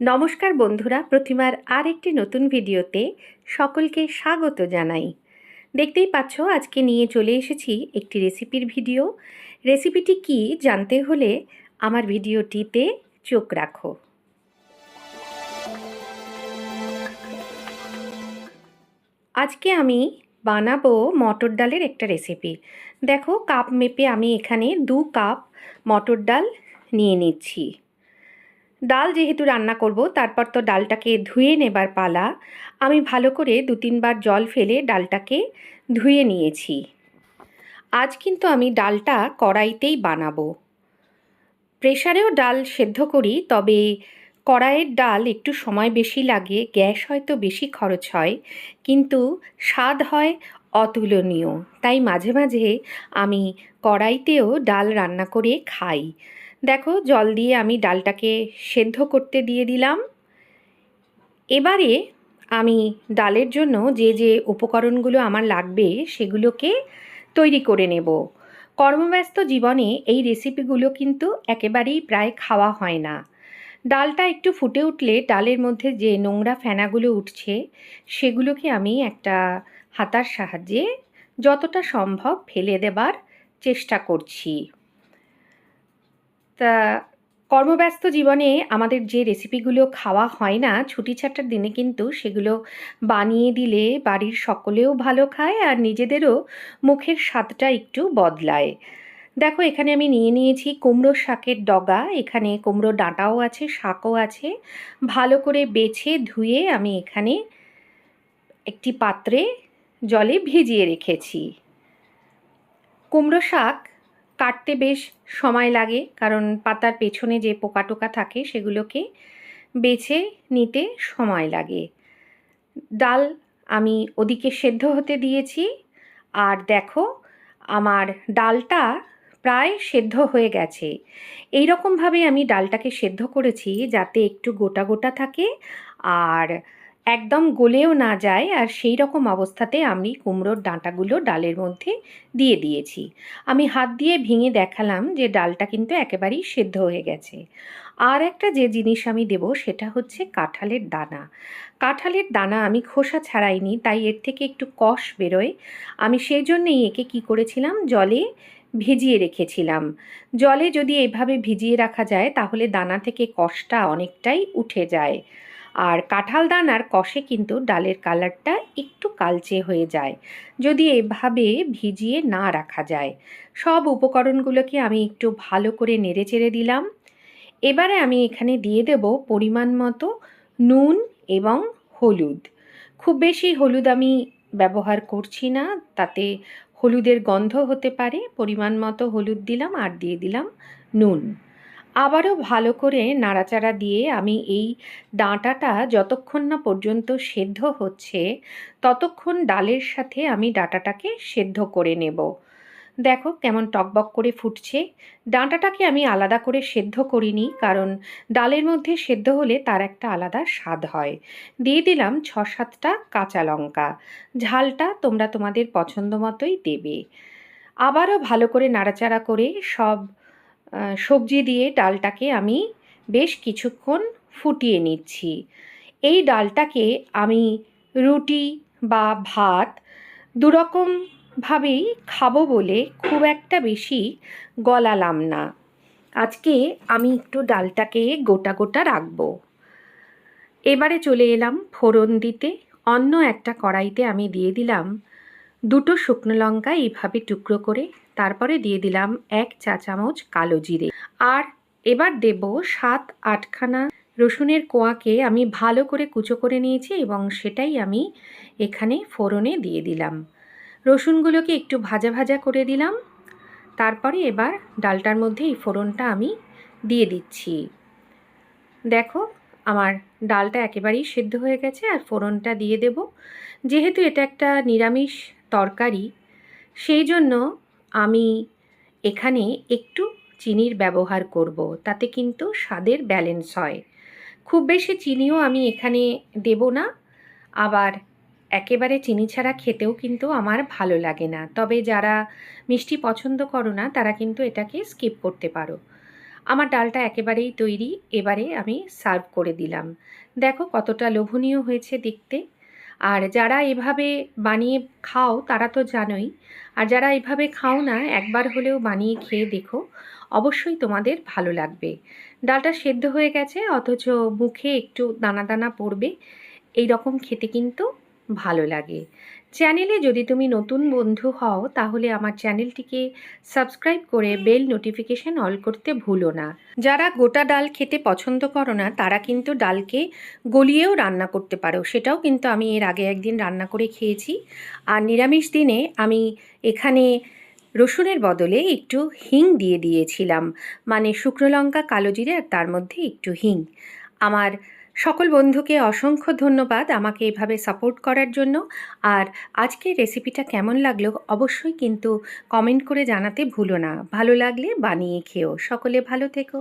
নমস্কার বন্ধুরা, প্রতিমার আর একটি নতুন ভিডিওতে সকলকে স্বাগত জানাই। দেখতেই পাচ্ছ, আজকে নিয়ে চলে এসেছি একটি রেসিপির ভিডিও। রেসিপিটি কি জানতে হলে আমার ভিডিওটিতে চোখ রাখো। আজকে আমি বানাবো মটর ডালের একটা রেসিপি। দেখো, কাপ মেপে আমি এখানে দু কাপ মটর ডাল নিয়ে নিচ্ছি। ডাল যেহেতু রান্না করব, তারপর তো ডালটাকে ধুয়ে নেবার পালা। আমি ভালো করে দু তিনবার জল ফেলে ডালটাকে ধুয়ে নিয়েছি। আজ কিন্তু আমি ডালটা কড়াইতেই বানাবো। প্রেশারেও ডাল সেদ্ধ করি, তবে কড়াইয়ের ডাল একটু সময় বেশি লাগে, গ্যাস হয়তো বেশি খরচ হয়, কিন্তু স্বাদ হয় অতুলনীয়। তাই মাঝে মাঝে আমি কড়াইতেও ডাল রান্না করে খাই। দেখো, জল দিয়ে আমি ডালটাকে সেদ্ধ করতে দিয়ে দিলাম। এবারে আমি ডালের জন্য যে যে উপকরণগুলো আমার লাগবে সেগুলোকে তৈরি করে নেব। কর্মব্যস্ত জীবনে এই রেসিপিগুলো কিন্তু একেবারেই প্রায় খাওয়া হয় না। ডালটা একটু ফুটে উঠলে ডালের মধ্যে যে নোংরা ফেনাগুলো উঠছে, সেগুলোকে আমি একটা হাতার সাহায্যে যতটা সম্ভব ফেলে দেবার চেষ্টা করছি। তা কর্মব্যস্ত জীবনে আমাদের যে রেসিপিগুলো খাওয়া হয় না, ছুটি ছাটার দিনে কিন্তু সেগুলো বানিয়ে দিলে বাড়ির সকলেও ভালো খায় আর নিজেদেরও মুখের স্বাদটা একটু বদলায়। দেখো, এখানে আমি নিয়ে নিয়েছি কুমড়ো শাকের ডগা, এখানে কুমড়ো ডাঁটাও আছে, শাকও আছে। ভালো করে বেছে ধুয়ে আমি এখানে একটি পাত্রে জলে ভিজিয়ে রেখেছি। কুমড়ো শাক কাটতে বেশ সময় লাগে, কারণ পাতার পেছনে যে পোকা টোকা থাকে সেগুলোকে বেছে নিতে সময় লাগে। ডাল আমি ওদিকে সেদ্ধ হতে দিয়েছি, আর দেখো আমার ডালটা প্রায় সেদ্ধ হয়ে গেছে। এই রকমভাবে আমি ডালটাকে সেদ্ধ করেছি যাতে একটু গোটা গোটা থাকে, আর একদম গলেও না যায় আর সেই রকম অবস্থাতে আমি কুমড়োর ডাঁটাগুলো ডালের মধ্যে দিয়ে দিয়েছি। আমি হাত দিয়ে ভেঙে দেখালাম যে ডালটা কিন্তু একেবারেই সেদ্ধ হয়ে গেছে। আর একটা যে জিনিস আমি দেব সেটা হচ্ছে কাঁঠালের দানা। কাঁঠালের দানা আমি খোসা ছাড়াইনি, তাই এর থেকে একটু কষ বেরোয়। আমি সেই জন্যেই একে কি করেছিলাম? জলে ভিজিয়ে রেখেছিলাম। জলে যদি এভাবে ভিজিয়ে রাখা যায়, তাহলে দানা থেকে কষটা অনেকটাই উঠে যায়। আর কাঁঠাল দানার কষে কিন্তু ডালের কালারটা একটু কালচে হয়ে যায়, যদি এভাবে ভিজিয়ে না রাখা যায়। সব উপকরণগুলোকে আমি একটু ভালো করে নেড়ে চেড়ে দিলাম। এবারে আমি এখানে দিয়ে দেব পরিমাণ মতো নুন এবং হলুদ। খুব বেশি হলুদ আমি ব্যবহার করছি না, তাতে হলুদের গন্ধ হতে পারে। পরিমাণ মতো হলুদ দিলাম আর দিয়ে দিলাম নুন। আবারও ভালো করে নাড়াচাড়া দিয়ে আমি এই ডাঁটাটা যতক্ষণ না পর্যন্ত সেদ্ধ হচ্ছে, ততক্ষণ ডালের সাথে আমি ডাঁটাটাকে সেদ্ধ করে নেব। দেখো কেমন টকবক করে ফুটছে। ডাঁটাটাকে আমি আলাদা করে সেদ্ধ করিনি, কারণ ডালের মধ্যে সেদ্ধ হলে তার একটা আলাদা স্বাদ হয়। দিয়ে দিলাম ছ সাতটা কাঁচা লঙ্কা। ঝালটা তোমরা তোমাদের পছন্দ মতোই দেবে। আবারও ভালো করে নাড়াচাড়া করে সব সবজি দিয়ে ডালটাকে আমি বেশ কিছুক্ষণ ফুটিয়ে নিচ্ছি। এই ডালটাকে আমি রুটি বা ভাত দুরকমভাবেই খাব বলে খুব একটা বেশি গলালাম না। আজকে আমি একটু ডালটাকে গোটা গোটা রাখব। এবারে চলে এলাম ফোড়ন দিতে। অন্য একটা কড়াইতে আমি দিয়ে দিলাম দুটো শুকনো লঙ্কা এইভাবে টুকরো করে তারপরে দিয়ে দিলাম এক চা চামচ কালো জিরে। আর এবার দেব সাত আটখানা রসুনের কোয়াকে আমি ভালো করে কুচো করে নিয়েছি এবং সেটাই আমি এখানে ফোড়নে দিয়ে দিলাম। রসুনগুলোকে একটু ভাজা ভাজা করে দিলাম। তারপরে এবার ডালটার মধ্যে এই ফোড়নটা আমি দিয়ে দিচ্ছি। দেখো, আমার ডালটা একেবারেই সেদ্ধ হয়ে গেছে আর ফোড়নটা দিয়ে দেব। যেহেতু এটা একটা নিরামিষ তরকারি, সেই জন্য আমি এখানে একটু চিনির ব্যবহার করব। তাতে কিন্তু স্বাদের ব্যালেন্স হয়। খুব বেশি চিনিও আমি এখানে দেব না। আবার একেবারে চিনি ছাড়া খেতেও কিন্তু আমার ভালো লাগে না। তবে যারা মিষ্টি পছন্দ করো না, তারা কিন্তু এটাকে স্কিপ করতে পারো। আমার ডালটা একেবারেই তৈরি, এবারে আমি সার্ভ করে দিলাম। দেখো কতটা লোভনীয় হয়েছে দেখতে। আর যারা এভাবে বানিয়ে খাও, তারা তো জানোই। আর যারা এভাবে খাও না, একবার হলেও বানিয়ে খেয়ে দেখো, অবশ্যই তোমাদের ভালো লাগবে। ডালটা সেদ্ধ হয়ে গেছে, অথচ মুখে একটু দানা দানা পড়বে এই রকম খেতে কিন্তু ভালো লাগে। চ্যানেলে যদি তুমি নতুন বন্ধু হও, তাহলে আমার চ্যানেলটিকে সাবস্ক্রাইব করে বেল নোটিফিকেশন অল করতে ভুলো না। যারা গোটা ডাল খেতে পছন্দ করো না, তারা কিন্তু ডালকে গলিয়েও রান্না করতে পারো। সেটাও কিন্তু আমি এর আগে একদিন রান্না করে খেয়েছি। আর নিরামিষ দিনে আমি এখানে রসুনের বদলে একটু হিং দিয়ে দিয়েছিলাম। মানে শুকনো লঙ্কা কালো জিরে আর তার মধ্যে একটু হিং। আমার সকল বন্ধুকে অসংখ্য ধন্যবাদ আমাকে এভাবে সাপোর্ট করার জন্য। আর আজকের রেসিপিটা কেমন লাগল অবশ্যই কিন্তু কমেন্ট করে জানাতে ভুলো না। ভালো লাগলে বানিয়ে খেও। সকলে ভালো থেকো।